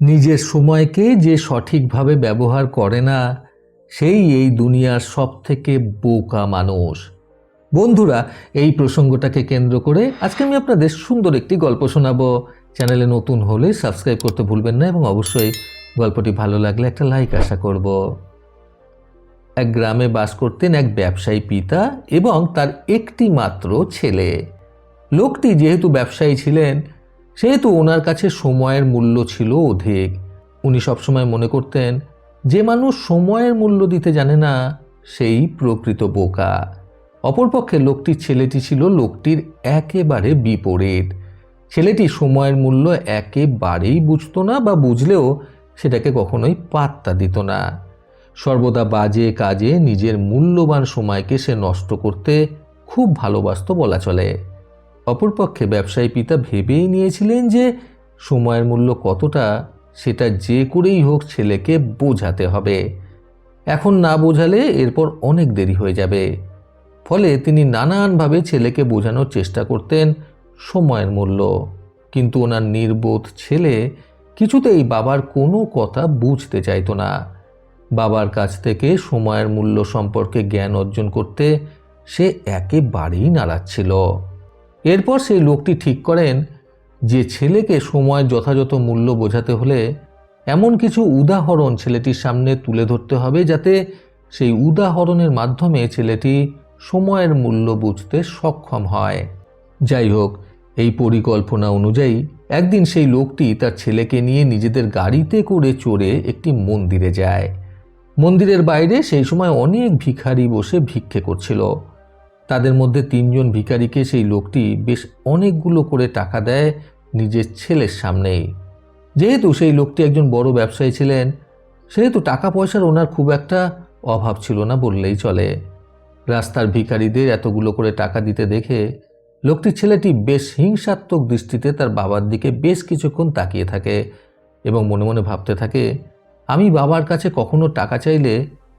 নিজের সময়কে যে সঠিকভাবে ব্যবহার করে না, সেই এই দুনিয়ার সব থেকে বোকা মানুষ। বন্ধুরা, এই প্রসঙ্গটাকে কেন্দ্র করে আজকে আমি আপনাদের সুন্দর একটি গল্প শোনাবো। চ্যানেলে নতুন হলে সাবস্ক্রাইব করতে ভুলবেন না এবং অবশ্যই গল্পটি ভালো লাগলে একটা লাইক আশা করব। এক গ্রামে বাস করতেন এক ব্যবসায়ী পিতা এবং তার একটি মাত্র ছেলে। লোকটি যেহেতু ব্যবসায়ী ছিলেন সেহেতু ওনার কাছে সময়ের মূল্য ছিল অধিক। উনি সবসময় মনে করতেন, যে মানুষ সময়ের মূল্য দিতে জানে না, সেই প্রকৃত বোকা। অপরপক্ষে লোকটির ছেলেটি ছিল লোকটির একেবারে বিপরীত। ছেলেটি সময়ের মূল্য একেবারেই বুঝতো না বা বুঝলেও সেটাকে কখনোই পাত্তা দিত না। সর্বদা বাজে কাজে নিজের মূল্যবান সময়কে সে নষ্ট করতে খুব ভালোবাসত বলা চলে। অপরপক্ষে ব্যবসায়ী পিতা ভেবেই নিয়েছিলেন যে সময়ের মূল্য কতটা, সেটা যে করেই হোক ছেলেকে বোঝাতে হবে। এখন না বোঝালে এরপর অনেক দেরি হয়ে যাবে। ফলে তিনি নানানভাবে ছেলেকে বোঝানোর চেষ্টা করতেন সময়ের মূল্য। কিন্তু ওনার নির্বোধ ছেলে কিছুতেই বাবার কোনো কথা বুঝতে চাইতো না। বাবার কাছ থেকে সময়ের মূল্য সম্পর্কে জ্ঞান অর্জন করতে সে একেবারেই নাড়াচ্ছিল এরপর সেই লোকটি ঠিক করেন যে ছেলেকে সময় যথাযথ মূল্য বোঝাতে হলে এমন কিছু উদাহরণ ছেলেটির সামনে তুলে ধরতে হবে যাতে সেই উদাহরণের মাধ্যমে ছেলেটি সময়ের মূল্য বুঝতে সক্ষম হয়। যাই হোক, এই পরিকল্পনা অনুযায়ী একদিন সেই লোকটি তার ছেলেকে নিয়ে নিজেদের গাড়িতে করে চড়ে একটি মন্দিরে যায়। মন্দিরের বাইরে সেই সময় অনেক ভিখারি বসে ভিক্ষে করছিল। তাদের মধ্যে তিনজন ভিখারিকে সেই লোকটি বেশ অনেকগুলো করে টাকা দেয় নিজের ছেলের সামনেই যেহেতু সেই লোকটি একজন বড় ব্যবসায়ী ছিলেন, সেহেতু টাকা পয়সার ওনার খুব একটা অভাব ছিল না বললেই চলে। রাস্তার ভিখারিদের এতগুলো করে টাকা দিতে দেখে লোকটির ছেলেটি বেশ হিংসাত্মক দৃষ্টিতে তার বাবার দিকে বেশ কিছুক্ষণ তাকিয়ে থাকে এবং মনে মনে ভাবতে থাকে, আমি বাবার কাছে কখনো টাকা চাইলে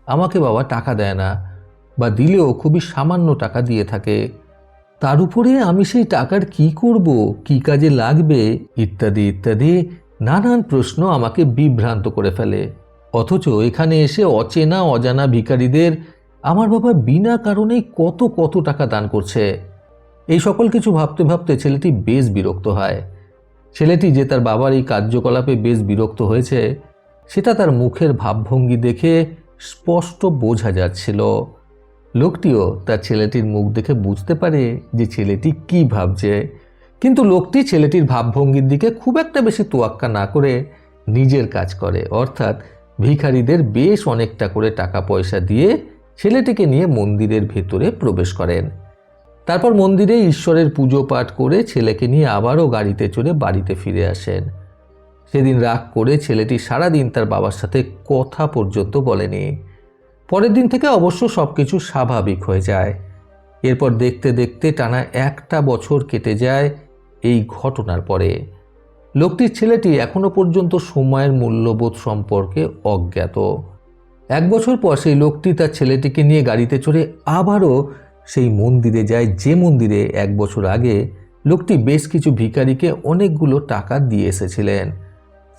আমাকে বাবা টাকা দেয় না। বা দিলেও খুবই সামান্য টাকা দিয়ে থাকে। তার উপরে আমি সেই টাকার কি করব, কি কাজে লাগবে, ইত্যাদি ইত্যাদি নানান প্রশ্ন আমাকে বিভ্রান্ত করে ফেলে। অথচ এখানে এসে অচেনা, অজানা ভিখারিদের আমার বাবা বিনা কারণেই কত কত টাকা দান করছে। এই সকল কিছু ভাবতে ভাবতে ছেলেটি বেশ বিরক্ত হয়। ছেলেটি যে তার বাবার এই কার্যকলাপে বেশ বিরক্ত হয়েছে, সেটা তার মুখের ভাবভঙ্গি দেখে স্পষ্ট বোঝা যাচ্ছিল। লোকটিও তার ছেলেটির মুখ দেখে বুঝতে পারে যে ছেলেটি কি ভাবছে। কিন্তু লোকটি ছেলেটির ভাবভঙ্গির দিকে খুব একটা বেশি তোয়াক্কা না করে নিজের কাজ করে। অর্থাৎ ভিখারিদের বেশ অনেকটা করে টাকা পয়সা দিয়ে ছেলেটিকে নিয়ে মন্দিরের ভেতরে প্রবেশ করেন। তারপর মন্দিরে ঈশ্বরের পুজো পাঠ করে ছেলেকে নিয়ে আবারও গাড়িতে চড়ে বাড়িতে ফিরে আসেন। সেদিন রাগ করে ছেলেটি সারাদিন তার বাবার সাথে কথা পর্যন্ত বলেনি। পরের দিন থেকে অবশ্য সব কিছু স্বাভাবিক হয়ে যায়। এরপর দেখতে দেখতে টানা একটা বছর কেটে যায় এই ঘটনার পরে। লোকটির ছেলেটি এখনও পর্যন্ত সময়ের মূল্যবোধ সম্পর্কে অজ্ঞাত। এক বছর পর সেই লোকটি তার ছেলেটিকে নিয়ে গাড়িতে চড়ে আবারও সেই মন্দিরে যায়। যে মন্দিরে এক বছর আগে লোকটি বেশ কিছু ভিখারিকে অনেকগুলো টাকা দিয়ে এসেছিলেন।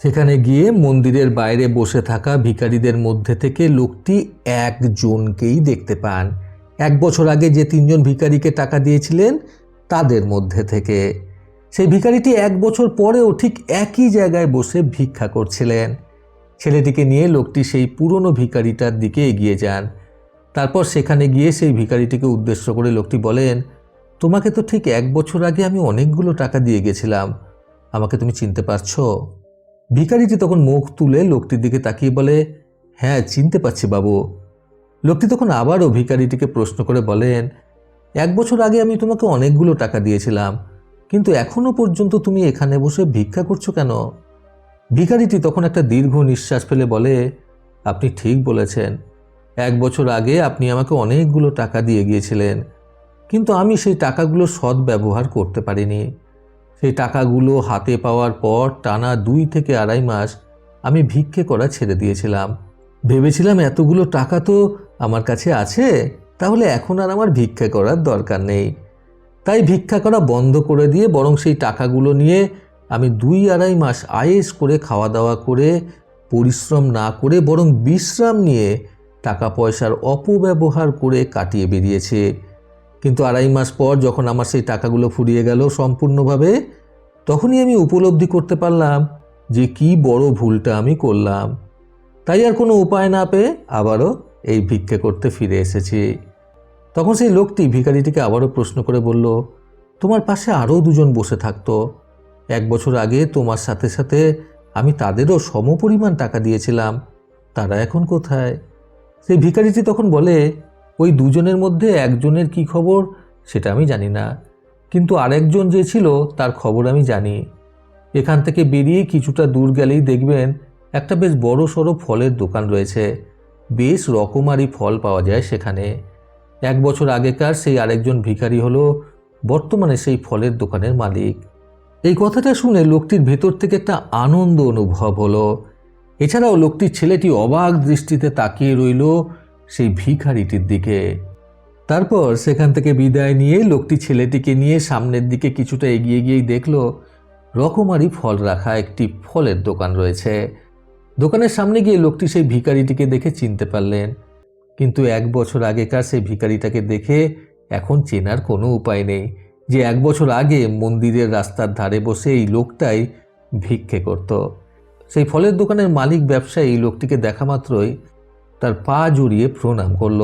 সেখানে গিয়ে মন্দিরের বাইরে বসে থাকা ভিখারিদের মধ্যে থেকে লোকটি একজনকেই দেখতে পান। এক বছর আগে যে তিনজন ভিখারিকে টাকা দিয়েছিলেন, তাদের মধ্যে থেকে। সেই ভিখারিটি এক বছর পরেও ঠিক একই জায়গায় বসে ভিক্ষা করছিলেন। ছেলেটিকে নিয়ে লোকটি সেই পুরনো ভিখারিটার দিকে এগিয়ে যান। তারপর সেখানে গিয়ে সেই ভিখারিটিকে উদ্দেশ্য করে লোকটি বলেন, তোমাকে তো ঠিক এক বছর আগে আমি অনেকগুলো টাকা দিয়ে গেছিলাম। আমাকে তুমি চিনতে পারছ? ভিখারিটি তখন মুখ তুলে লোকটির দিকে তাকিয়ে বলে হ্যাঁ চিনতে পারছি বাবু। লোকটি তখন আবারও ভিখারিটিকে প্রশ্ন করে বলেন, এক বছর আগে আমি তোমাকে অনেকগুলো টাকা দিয়েছিলাম, কিন্তু এখনও পর্যন্ত তুমি এখানে বসে ভিক্ষা করছ কেন? ভিখারিটি তখন একটা দীর্ঘ নিঃশ্বাস ফেলে বলে, আপনি ঠিক বলেছেন। এক বছর আগে আপনি আমাকে অনেকগুলো টাকা দিয়ে গিয়েছিলেন, কিন্তু আমি সেই টাকাগুলো সৎ ব্যবহার করতে পারিনি। সেই টাকাগুলো হাতে পাওয়ার পর টানা দুই থেকে আড়াই মাস আমি ভিক্ষে করা ছেড়ে দিয়েছিলাম। ভেবেছিলাম এতগুলো টাকা তো আমার কাছে আছে, তাহলে এখন আর আমার ভিক্ষা করার দরকার নেই। তাই ভিক্ষা করা বন্ধ করে দিয়ে বরং সেই টাকাগুলো নিয়ে আমি দুই আড়াই মাস আয়েস করে খাওয়া দাওয়া করে, পরিশ্রম না করে বরং বিশ্রাম নিয়ে টাকা পয়সার অপব্যবহার করে কাটিয়ে বেরিয়েছে। কিন্তু আড়াই মাস পর যখন আমার সেই টাকাগুলো ফুরিয়ে গেল সম্পূর্ণভাবে, তখনই আমি উপলব্ধি করতে পারলাম যে কি বড় ভুলটা আমি করলাম। তাই আর কোনো উপায় না পেয়ে আবারও এই ভিক্ষে করতে ফিরে এসেছি। তখন সেই লোকটি ভিখারিটিকে আবারও প্রশ্ন করে বলল, তোমার পাশে আরও দুজন বসে থাকতো। এক বছর আগে তোমার সাথে সাথে আমি তাদেরও সমপরিমাণ টাকা দিয়েছিলাম। তারা এখন কোথায়? সেই ভিখারিটি তখন বলে ওই দুজনের মধ্যে একজনের কি খবর সেটা আমি জানি না। কিন্তু আরেকজন যে ছিল তার খবর আমি জানি। এখান থেকে বেরিয়ে কিছুটা দূর গেলেই দেখবেন একটা বেশ বড় সড়ো ফলের দোকান রয়েছে। বেশ রকমারি ফল পাওয়া যায় সেখানে। এক বছর আগেকার সেই আরেকজন ভিখারি হলো বর্তমানে সেই ফলের দোকানের মালিক। এই কথাটা শুনে লোকটির ভেতর থেকে একটা আনন্দ অনুভব হলো। এছাড়াও লোকটির ছেলেটি অবাক দৃষ্টিতে তাকিয়ে রইল সেই ভিখারিটির দিকে। তারপর সেখান থেকে বিদায় নিয়ে লোকটি ছেলেটিকে নিয়ে সামনের দিকে কিছুটা এগিয়ে গিয়েই দেখল, রকমারি ফল রাখা একটি ফলের দোকান রয়েছে। দোকানের সামনে গিয়ে লোকটি সেই ভিখারিটিকে দেখে চিনতে পারলেন। কিন্তু এক বছর আগেকার সেই ভিখারিটাকে দেখে এখন চেনার কোনো উপায় নেই, যে এক বছর আগে মন্দিরের রাস্তার ধারে বসে এই লোকটাই ভিক্ষে করত। সেই ফলের দোকানের মালিক ব্যবসায়ী লোকটিকে দেখা মাত্রই তার পা জড়িয়ে প্রণাম করল।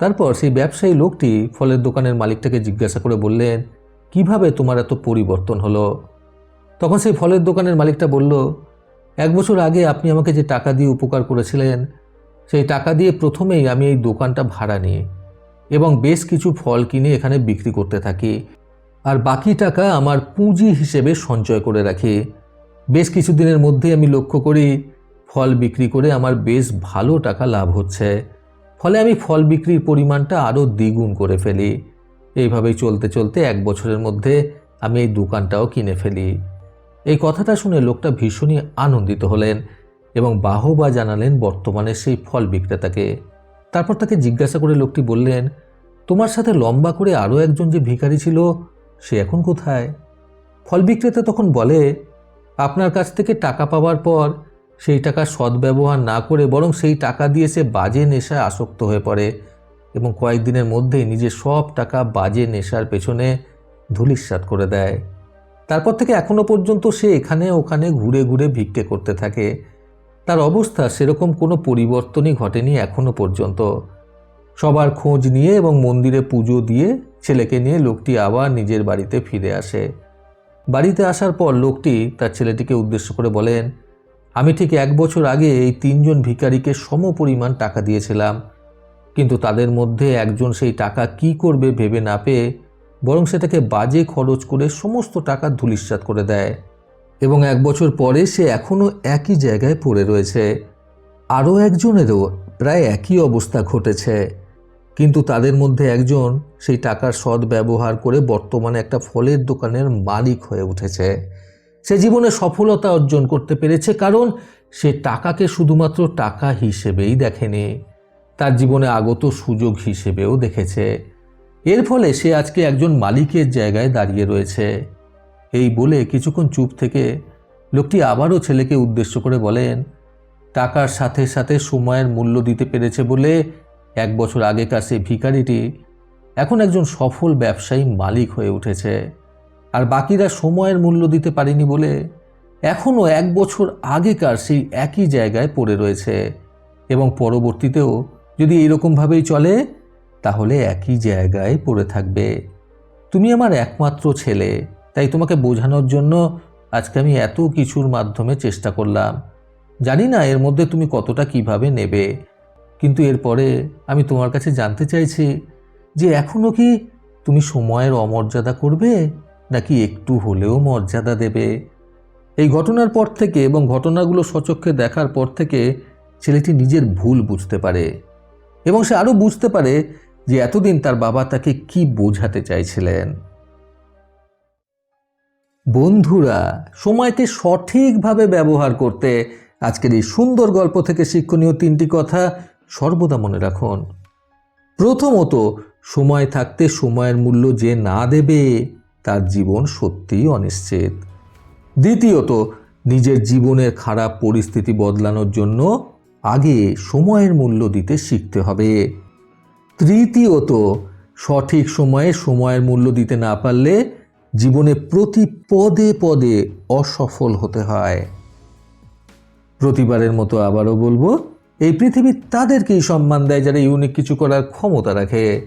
তারপর সেই ব্যবসায়ী লোকটি ফলের দোকানের মালিকটাকে জিজ্ঞাসা করে বললেন, কীভাবে তোমার এত পরিবর্তন হলো? তখন সেই ফলের দোকানের মালিকটা বলল, এক বছর আগে আপনি আমাকে যে টাকা দিয়ে উপকার করেছিলেন, সেই টাকা দিয়ে প্রথমেই আমি এই দোকানটা ভাড়া নিই এবং বেশ কিছু ফল কিনে এখানে বিক্রি করতে থাকি। আর বাকি টাকা আমার পুঁজি হিসেবে সঞ্চয় করে রাখি। বেশ কিছুদিনের মধ্যেই আমি লক্ষ্য করি ফল বিক্রি করে আমার বেশ ভালো টাকা লাভ হচ্ছে। ফলে আমি ফল বিক্রির পরিমাণটা আরও দ্বিগুণ করে ফেলি। এইভাবেই চলতে চলতে এক বছরের মধ্যে আমি এই দোকানটাও কিনে ফেলি। এই কথাটা শুনে লোকটা ভীষণই আনন্দিত হলেন এবং বাহবা জানালেন বর্তমানে সেই ফল বিক্রেতাকে। তারপর তাকে জিজ্ঞাসা করে লোকটি বললেন, তোমার সাথে লম্বা করে আরও একজন যে ভিখারি ছিল, সে এখন কোথায়? ফল বিক্রেতা তখন বলে, আপনার কাছ থেকে টাকা পাওয়ার পর সেই টাকার সদ্ব্যবহার না করে বরং সেই টাকা দিয়ে সে বাজে নেশায় আসক্ত হয়ে পড়ে এবং কয়েকদিনের মধ্যেই নিজের সব টাকা বাজে নেশার পেছনে ধুলিস্বাত করে দেয়। তারপর থেকে এখনও পর্যন্ত সে এখানে ওখানে ঘুরে ঘুরে ভিক্ষে করতে থাকে। তার অবস্থা সেরকম কোনো পরিবর্তনই ঘটেনি এখনও পর্যন্ত। সবার খোঁজ নিয়ে এবং মন্দিরে পুজো দিয়ে ছেলেকে নিয়ে লোকটি আবার নিজের বাড়িতে ফিরে আসে। বাড়িতে আসার পর লোকটি তার ছেলেটিকে উদ্দেশ্য করে বলেন আমি ঠিক এক বছর আগে এই তিনজন ভিখারিকে সম পরিমাণ টাকা দিয়েছিলাম। কিন্তু তাদের মধ্যে একজন সেই টাকা কি করবে ভেবে না পেয়ে বরং সেটাকে বাজে খরচ করে সমস্ত টাকা ধুলিস্বাত করে দেয় এবং এক বছর পরে সে এখনও একই জায়গায় পড়ে রয়েছে। আরও একজনেরও প্রায় একই অবস্থা ঘটেছে। কিন্তু তাদের মধ্যে একজন সেই টাকার সৎ ব্যবহার করে বর্তমানে একটা ফলের দোকানের মালিক হয়ে উঠেছে। সে জীবনে সফলতা অর্জন করতে পেরেছে কারণ সে টাকাকে শুধুমাত্র টাকা হিসেবেই দেখেনি। তার জীবনে আগত সুযোগ হিসেবেও দেখেছে। এর ফলে সে আজকে একজন মালিকের জায়গায় দাঁড়িয়ে রয়েছে। এই বলে কিছুক্ষণ চুপ থেকে লোকটি আবারও ছেলেকে উদ্দেশ্য করে বলেন, টাকার সাথে সাথে সময়ের মূল্য দিতে পেরেছে বলে এক বছর আগেকার সেই ভিকারিটি এখন একজন সফল ব্যবসায়ী মালিক হয়ে উঠেছে। আর বাকিরা সময়ের মূল্য দিতে পারেনি বলে এখনও এক বছর আগেকার সেই একই জায়গায় পড়ে রয়েছে। এবং পরবর্তীতেও যদি এরকমভাবেই চলে, তাহলে একই জায়গায় পড়ে থাকবে। তুমি আমার একমাত্র ছেলে, তাই তোমাকে বোঝানোর জন্য আজকে আমি এত কিছুর মাধ্যমে চেষ্টা করলাম। জানি না এর মধ্যে তুমি কতটা কীভাবে নেবে, কিন্তু এরপরে আমি তোমার কাছে জানতে চাইছি যে এখনও কি তুমি সময়ের অমর্যাদা করবে? নাকি একটু হলেও মর্যাদা দেবে? এই ঘটনার পর থেকে এবং ঘটনাগুলো সচক্ষে দেখার পর থেকে ছেলেটি নিজের ভুল বুঝতে পারে এবং সে আরও বুঝতে পারে যে এতদিন তার বাবা তাকে কি বোঝাতে চাইছিলেন। বন্ধুরা, সময়কে সঠিকভাবে ব্যবহার করতে আজকের এই সুন্দর গল্প থেকে শিক্ষণীয় তিনটি কথা সর্বদা মনে রাখুন। প্রথমত, সময় থাকতে সময়ের মূল্য যে না দেবে তার জীবন সত্যিই অনিশ্চিত। দ্বিতীয়ত, নিজের জীবনের খারাপ পরিস্থিতি বদলানোর জন্য আগে সময়ের মূল্য দিতে শিখতে হবে। তৃতীয়ত, সঠিক সময়ে সময়ের মূল্য দিতে না পারলে জীবনে প্রতি পদে পদে অসফল হতে হয়। প্রতিবারের মতো আবারও বলব, এই পৃথিবী তাদেরকেই সম্মান দেয় যারা ইউনিক কিছু করার ক্ষমতা রাখে।